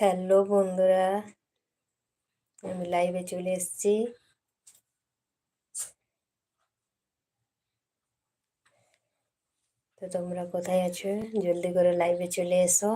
Hello বন্ধুরা, আমি লাইভে চলে এসেছি। তো তোমরা কোথায় আছো? জলদি করে লাইভে চলে এসো।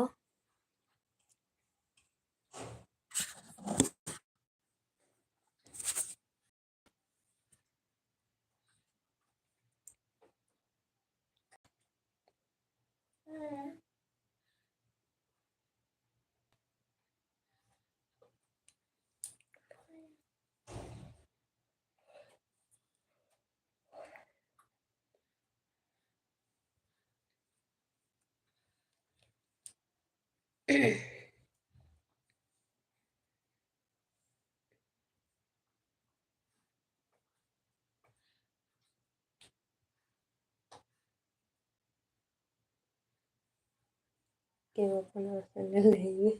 কেউ এখন আসলে লাইভে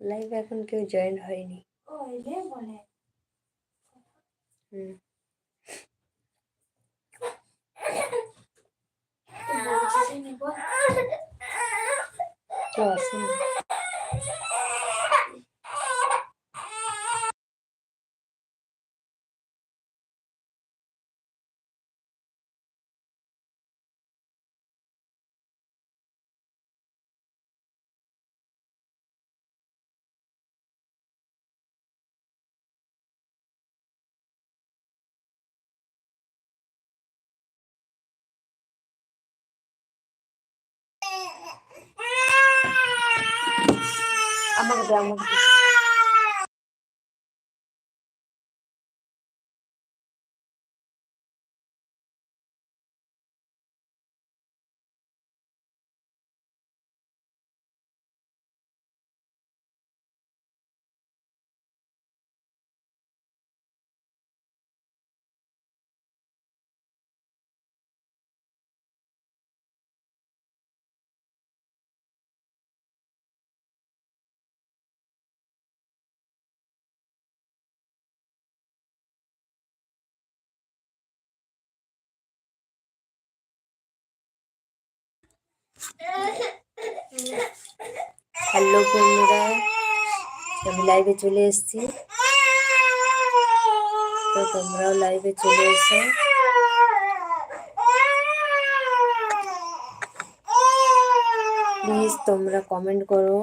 লাইভে এখন কেউ জয়েন হয়নি হুম কেউ আসেনি আমাকে দে আমাকে দে। হ্যালো বন্ধুরা, আমি লাইভে চলে এসেছি। তো তোমরাও লাইভে চলে এসো। প্লিজ তোমরা কমেন্ট করো।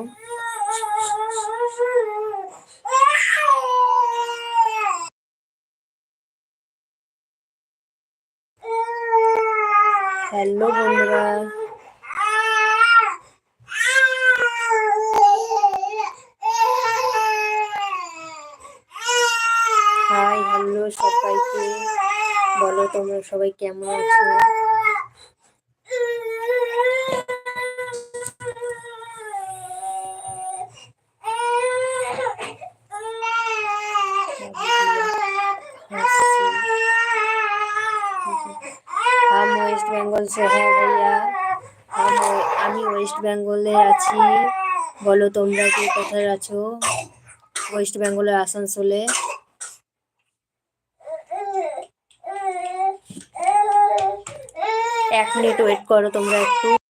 হ্যালো বন্ধুরা হাই হ্যালো সবাইকে বলো তোমরা সবাই কেমন আছো हम वेस्ट बेंगल से है भैया हम আমি ওয়েস্ট বেঙ্গলে আছি বলো তোমরা কে কোথায় আছো ওয়েস্ট বেঙ্গলের আসানসোলে এক মিনিট ওয়েট করো তোমরা একটু।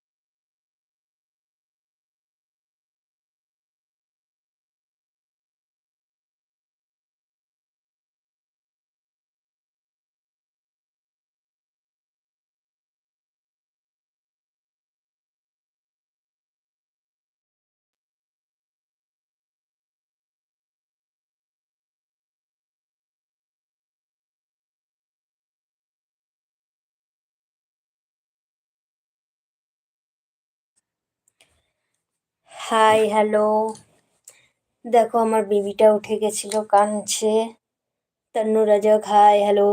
হাই হ্যালো দেখো আমার বেবিটা উঠে গেছিল কাঁদছে Tannu Raja hi hello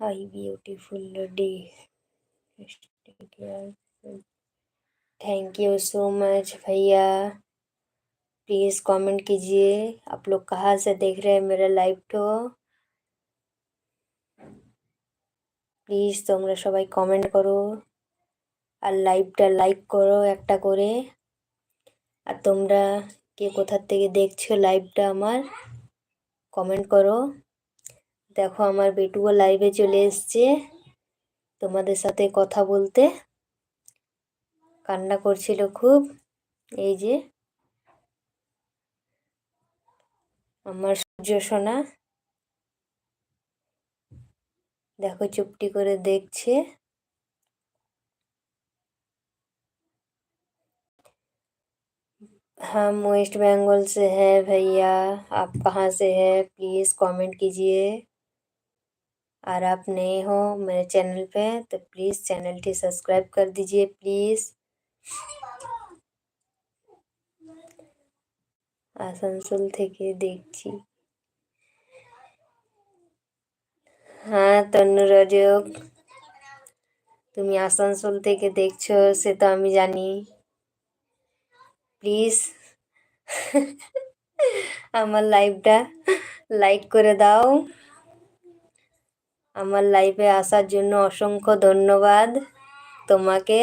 hi beautiful day thank you so much भैया प्लीज़ कमेंट कीजिए आप लोग कहाँ से देख रहे हैं मेरा लाइव तो প্লিজ তোমরা সবাই কমেন্ট করো আর লাইভটা লাইক করো একটা করে আর তোমরা কে কোথার থেকে দেখছ লাইভটা আমার কমেন্ট করো। দেখো আমার বেটুও লাইভে চলে এসছে, তোমাদের সাথে কথা বলতে। কান্না করছিল খুব, এই যে আমার সূর্য সোনা। দেখো চুপটি করে দেখছে। हम वेस्ट बंगाल से हैं भैया आप कहाँ से हैं प्लीज़ कमेंट कीजिए और आप नए हो मेरे चैनल पे तो प्लीज़ चैनल टी सब्सक्राइब कर दीजिए प्लीज़ আসানসোল থেকে দেখছি হ্যাঁ তন্নু রজক তুমি আসানসোল থেকে দেখছো সে তো আমি জানি প্লিজ আমার লাইভটা লাইক করে দাও। আমার লাইভে আসার জন্য অসংখ্য ধন্যবাদ তোমাকে।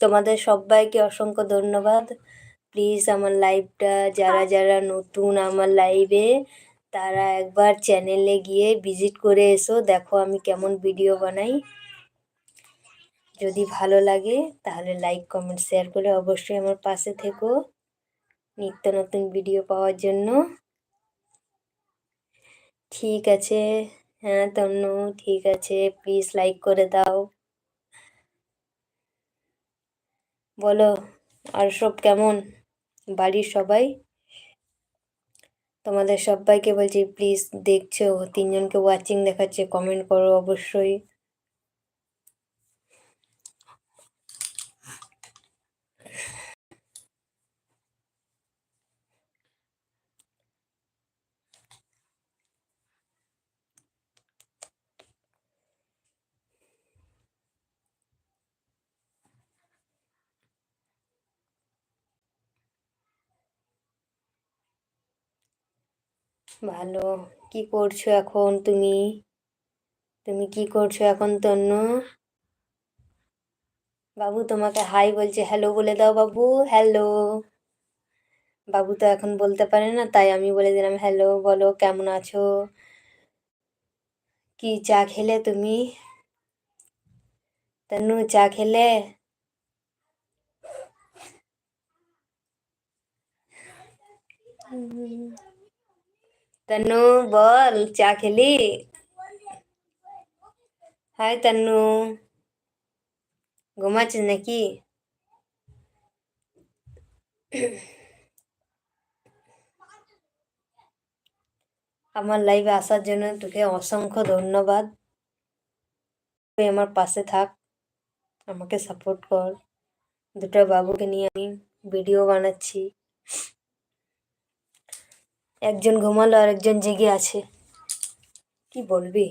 তোমাদের সবাইকে অসংখ্য ধন্যবাদ। প্লিজ আমার লাইভটা যারা যারা নতুন আমার লাইভে তারা একবার চ্যানেলে গিয়ে ভিজিট করে এসো। দেখো আমি কেমন ভিডিও বানাই। যদি ভালো লাগে, তাহলে লাইক কমেন্ট শেয়ার করে অবশ্যই আমার পাশে থেকো। নিত্য নতুন ভিডিও পাওয়ার জন্য। ঠিক আছে হ্যাঁ তন্নু, ঠিক আছে প্লিজ লাইক করে দাও। বলো, আর সব কেমন? বাড়ির সবাই? তোমাদের সবাইকে বলছি প্লিজ দেখছ, তিনজনকে ওয়াচিং দেখাচ্ছে কমেন্ট করো অবশ্যই। ভালো। কি করছ এখন তুমি? তুমি কি করছ এখন তন্নু বাবু তোমাকে হাই বলছে হ্যালো বলে দাও বাবু হ্যালো বাবু তো এখন বলতে পারে না, তাই আমি বলে দিলাম হ্যালো বলো, কেমন আছো? কি চা খেলে তুমি? তন্নু চা খেলে? তন্নু বল চা খেলি হাই তন্নু ঘুমাচ্ছিস নাকি আমার লাইভে আসার জন্য তোকে অসংখ্য ধন্যবাদ। তুই আমার পাশে থাক। আমাকে সাপোর্ট কর। দুটো বাবুকে নিয়ে আমি ভিডিও বানাচ্ছি। একজন ঘুমালো আর একজন জেগে আছে। কি বলবি?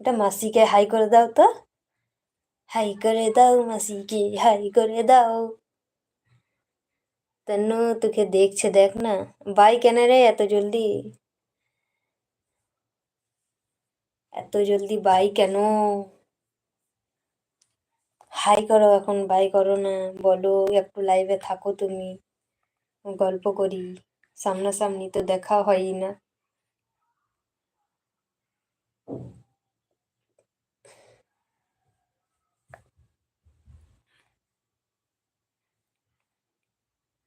এটা মাসিকে হাই করে দাও তো। হাই করে দাও মাসিকে, হাই করে দাও। তন্নু তোকে দেখছে, দেখ না। বাই কেন রে এত জলদি? এত জলদি বাই কেন? হাই করো এখন, বাই করো না, বলো একটু লাইভে থাকো তুমি। গল্প করি, সামনাসামনি তো দেখা হয়ই না।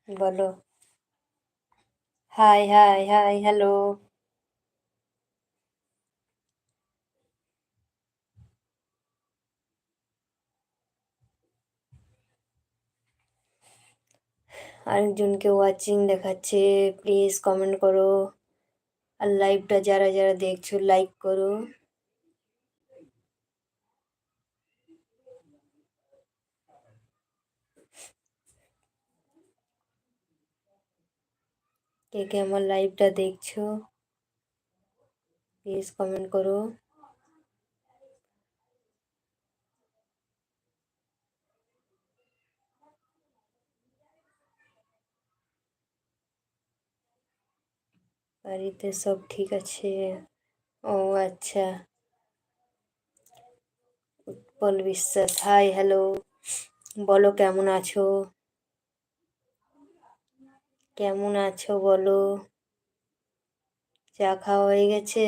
বলো। হাই হাই হাই হ্যালো আরেকজনকে ওয়াচিং দেখাচ্ছে প্লিজ কমেন্ট করো। আর লাইভটা যারা যারা দেখছ লাইক করো। কে কে আমার লাইভটা দেখছ প্লিজ কমেন্ট করো। বাড়িতে সব ঠিক আছে? ও আচ্ছা। উৎপল বিশ্বাস হাই হ্যালো বলো, কেমন আছো? কেমন আছো বলো? চা খাওয়া হয়ে গেছে?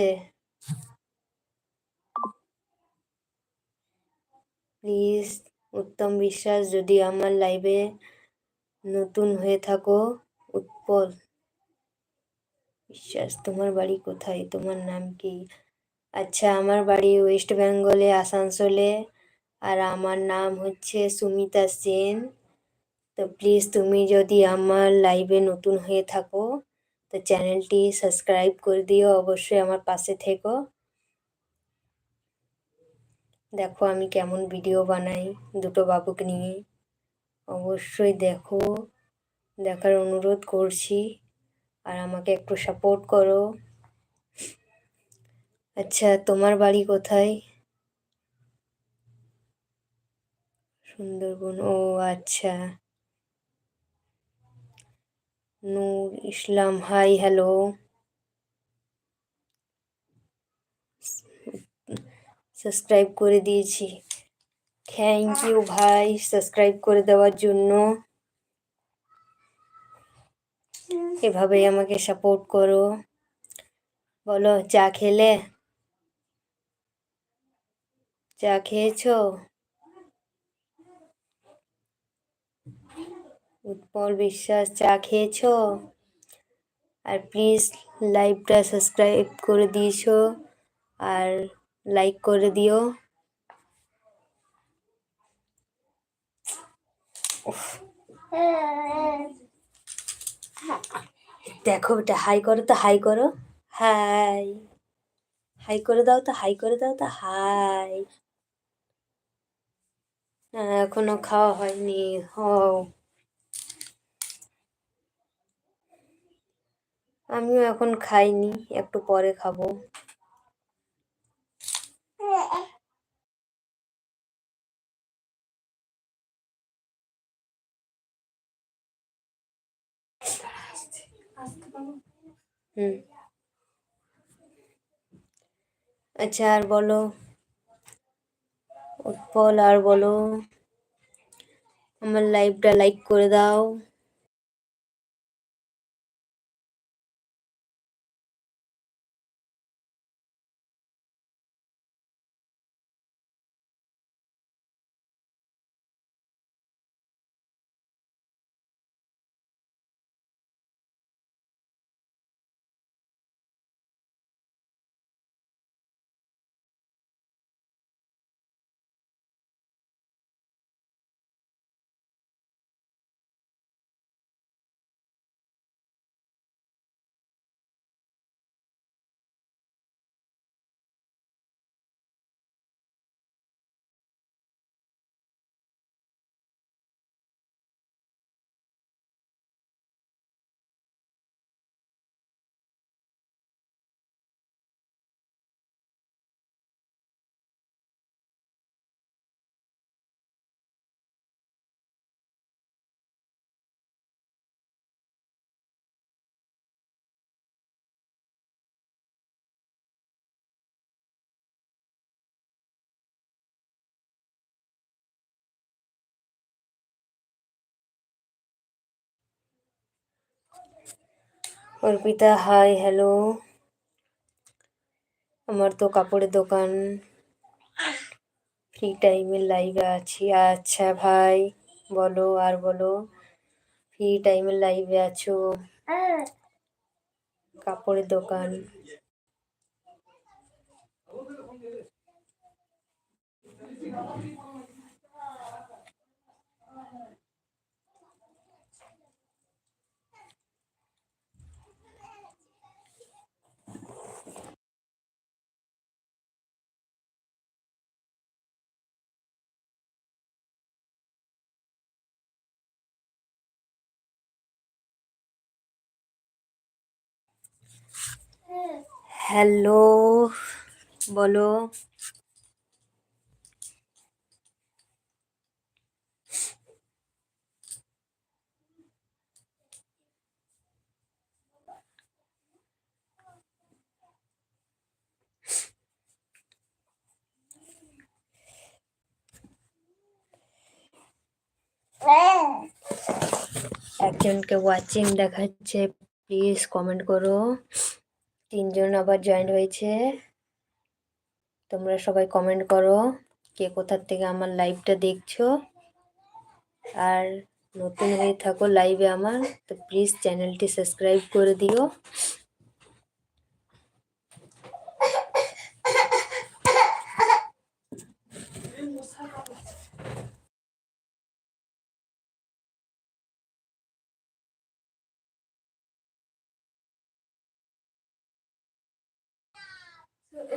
প্লিজ উত্তম বিশ্বাস, যদি আমার লাইভে নতুন হয়ে থাকো, উৎপল। বিশ্বাস, তোমার বাড়ি কোথায়? তোমার নাম কি? আচ্ছা আমার বাড়ি ওয়েস্ট বেঙ্গলে, আসানসোলে। আর আমার নাম হচ্ছে সুমিতা সেন। তো প্লিজ তুমি যদি আমার লাইভে নতুন হয়ে থাকো, তো চ্যানেলটি সাবস্ক্রাইব করে দিও, অবশ্যই আমার পাশে থেকো। দেখো আমি কেমন ভিডিও বানাই দুটো বাবুকে নিয়ে। অবশ্যই দেখো, দেখার অনুরোধ করছি। আর আমাকে একটু সাপোর্ট করো। আচ্ছা তোমার বাড়ি কোথায়? সুন্দরবন, ও আচ্ছা। Noor Islam hi hello subscribe করে দিয়েছি। থ্যাংক ইউ ভাই। সাবস্ক্রাইব করে দেওয়ার জন্য। এভাবেই আমাকে সাপোর্ট করো। বলো, চা খেলে? চা খেয়েছো? উৎপল বিশ্বাস, চা খেয়েছো? আর প্লিজ লাইভটা সাবস্ক্রাইব করে দিয়েছ আর লাইক করে দিও। উফ। দেখো বেটা হাই করো তো হাই করো। হাই। হাই করে দাও তো হাই করে দাও তো হাই। হ্যাঁ, এখনও খাওয়া হয়নি হও। আমিও এখন খাইনি একটু পরে খাব। হুম। আচ্ছা আর বলো। উৎপল আর বলো। আমার লাইভটা লাইক করে দাও। অর্পিতা হাই হ্যালো আমার তো কাপড়ের দোকান ফ্রি টাইমে লাইভে আছি। আচ্ছা ভাই, বলো, আর বলো ফ্রি টাইমে লাইভে আছো? কাপড়ের দোকান। হ্যালো বলো। একজনকে ওয়াচিং দেখাচ্ছে প্লিজ কমেন্ট করো। তিনজন আবার জয়েন হয়েছে। তোমরা সবাই কমেন্ট করো কে কোথার থেকে আমার লাইভটা দেখছ। আর নতুন হয়ে থাকো লাইভে আমার, তো প্লিজ চ্যানেলটি সাবস্ক্রাইব করে দিও।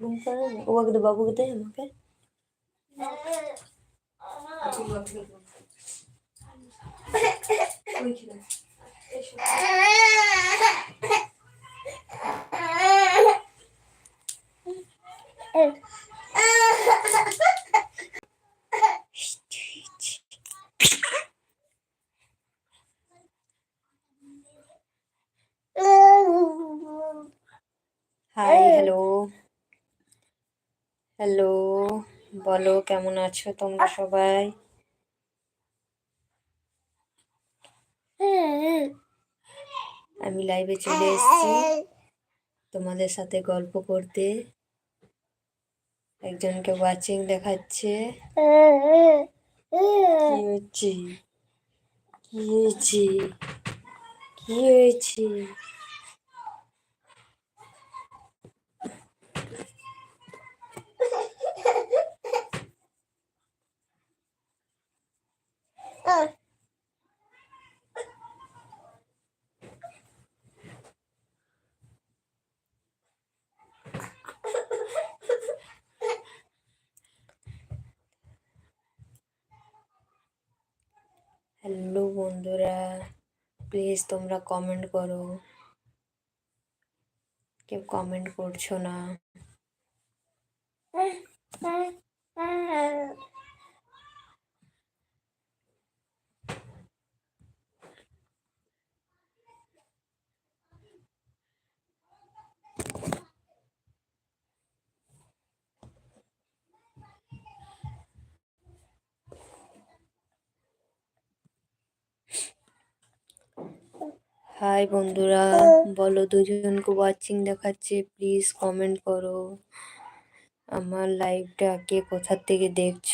Bungkalan. Oh, gede babu gede ya, oke. Ya? Eh. Hi hello hello বলো কেমন আছো তোমরা সবাই? আমি লাইভে চলে এসেছি। তোমাদের সাথে গল্প করতে। একজনকে ওয়াচিং দেখাচ্ছে। কি হয়েছে? কি হয়েছে? কি হয়েছে? বন্ধুরা প্লিজ তোমরা কমেন্ট করো। কেউ কমেন্ট করছ না। হাই বন্ধুরা, বলো দুজনকে ওয়াচিং দেখাচ্ছে প্লিজ কমেন্ট করো। আমার লাইভটা কে কোথার থেকে দেখছ?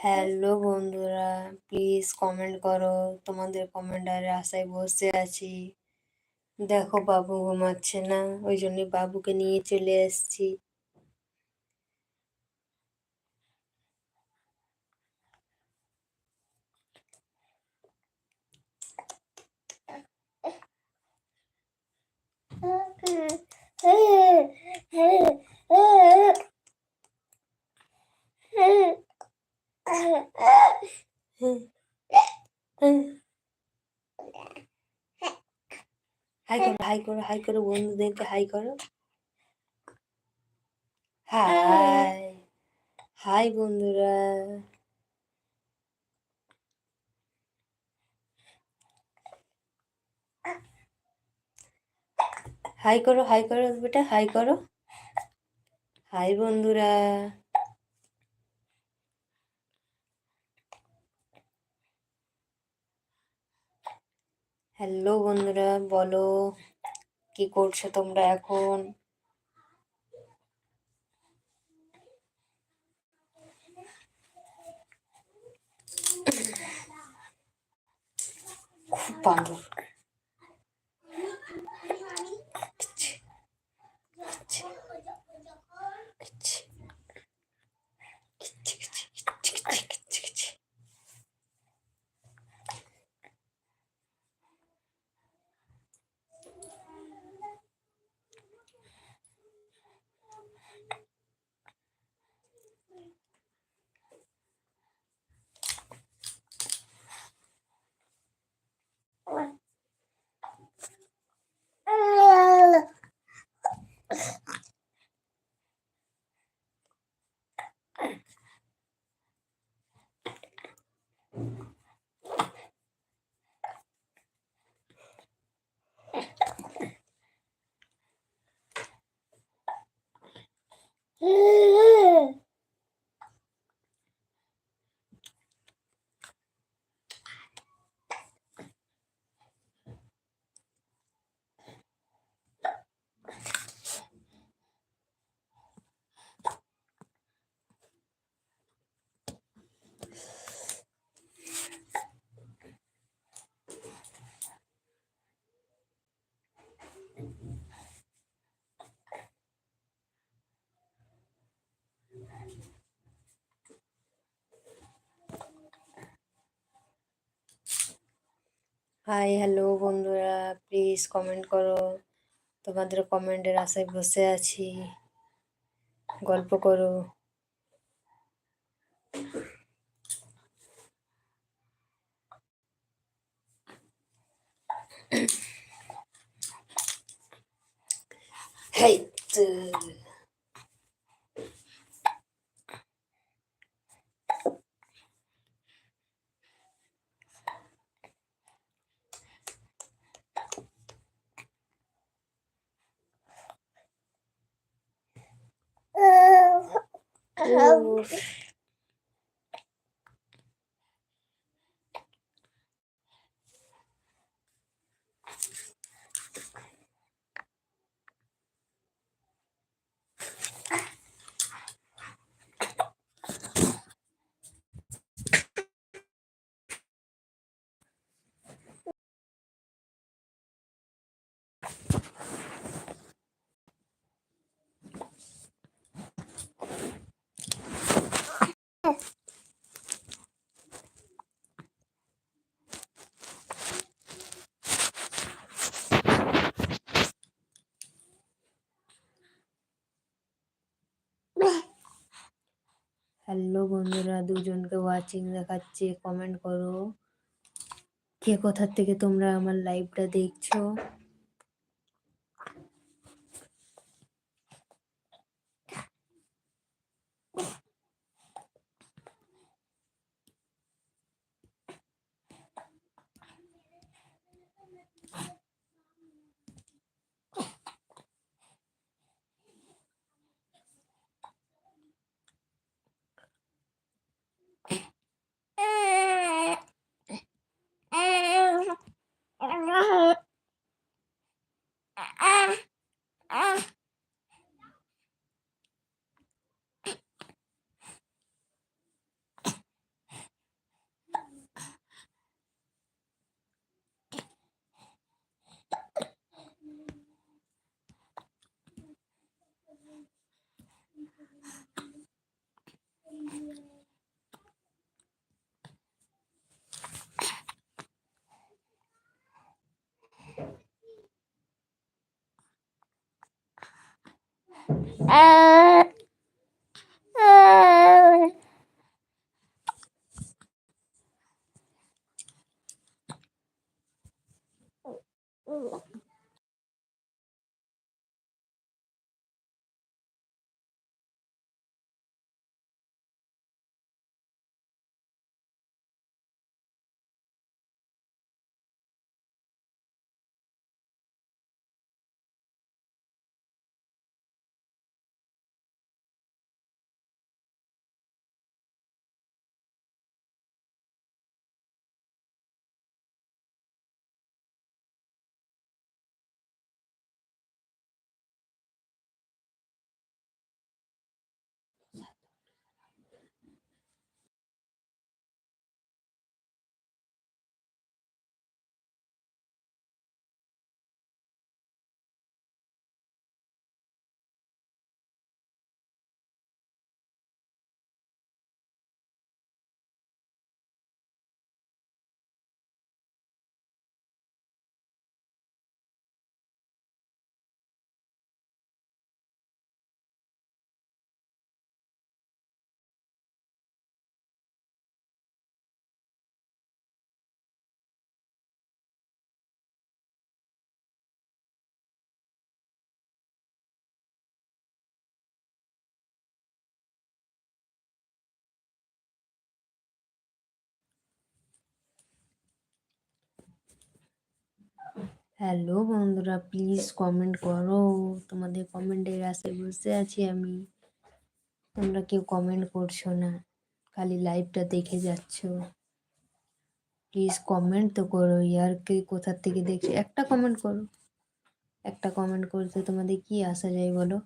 হ্যালো বন্ধুরা। প্লিজ কমেন্ট করো। তোমাদের কমেন্টের আশায় বসে আছি। দেখো, বাবু ঘুমাচ্ছে না। ওই জন্য বাবুকে নিয়ে চলে এসেছি। করো হাই করো হাই করো বন্ধুদেরকে হাই করো। হাই হাই বন্ধুরা। হাই করো হাই করো বেটা হাই করো। হাই বন্ধুরা। হ্যালো বন্ধুরা বলো। কি করছ তোমরা এখন? খুব বান্দর হাই হ্যালো বন্ধুরা প্লিজ কমেন্ট করো। তোমাদের কমেন্টের আশায় বসে আছি। গল্প করো। উফ হ্যালো বন্ধুরা দুজনকে ওয়াচিং দেখাচ্ছে কমেন্ট করো। কে কোথার থেকে তোমরা আমার লাইভটা দেখছ? 呃。হ্যালো বন্ধুরা প্লিজ কমেন্ট করো। তোমাদের কমেন্টের আশায় বসে আছি আমি। তোমরা কেউ কমেন্ট করছ না। খালি লাইভটা দেখে যাচ্ছ। প্লিজ কমেন্ট তো করো, ইয়ার কে কোথার থেকে দেখছ? একটা কমেন্ট করো। একটা কমেন্ট করতে তোমাদের কি আসা যায় বলো?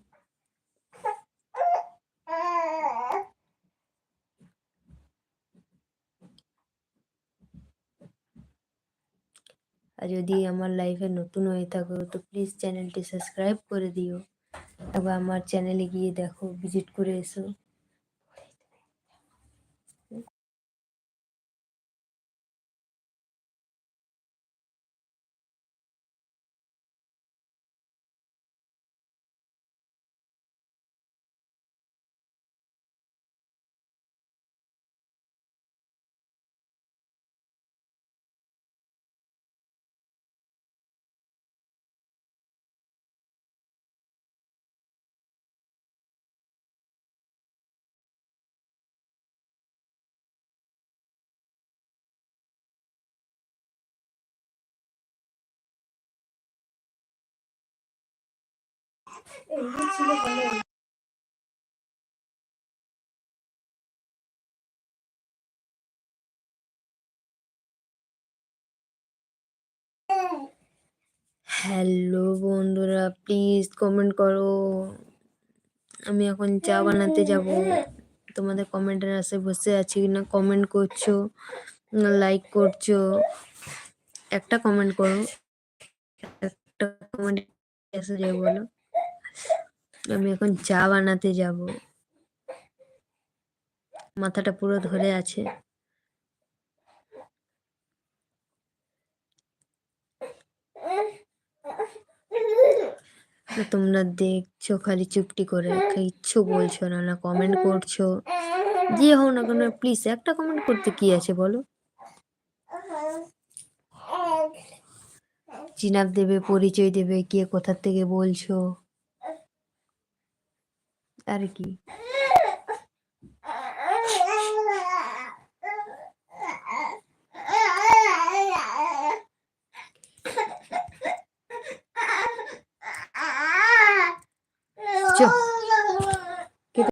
আর যদি আমার লাইফে নতুন হয়ে থাকো, তো প্লিজ চ্যানেলটি সাবস্ক্রাইব করে দিও। একবার আমার চ্যানেলে গিয়ে দেখো ভিজিট করে এসো। হ্যালো বন্ধুরা প্লিজ কমেন্ট করো। আমি এখন চা বানাতে যাব। তোমাদের কমেন্টের আশায় বসে আছি না কমেন্ট করছ লাইক করছ, একটা কমেন্ট করো। একটা কমেন্ট বলো। আমি এখন চা বানাতে যাব। মাথাটা পুরো ধরে আছে। তোমরা দেখছ খালি চুপটি করে। কিচ্ছু বলছো না না কমেন্ট করছ। যে হোক না কেন প্লিজ একটা কমেন্ট করতে কি আছে বলো? চিনাব দেবে, পরিচয় দেবে, কে কোথার থেকে বলছো? Ergi. Все.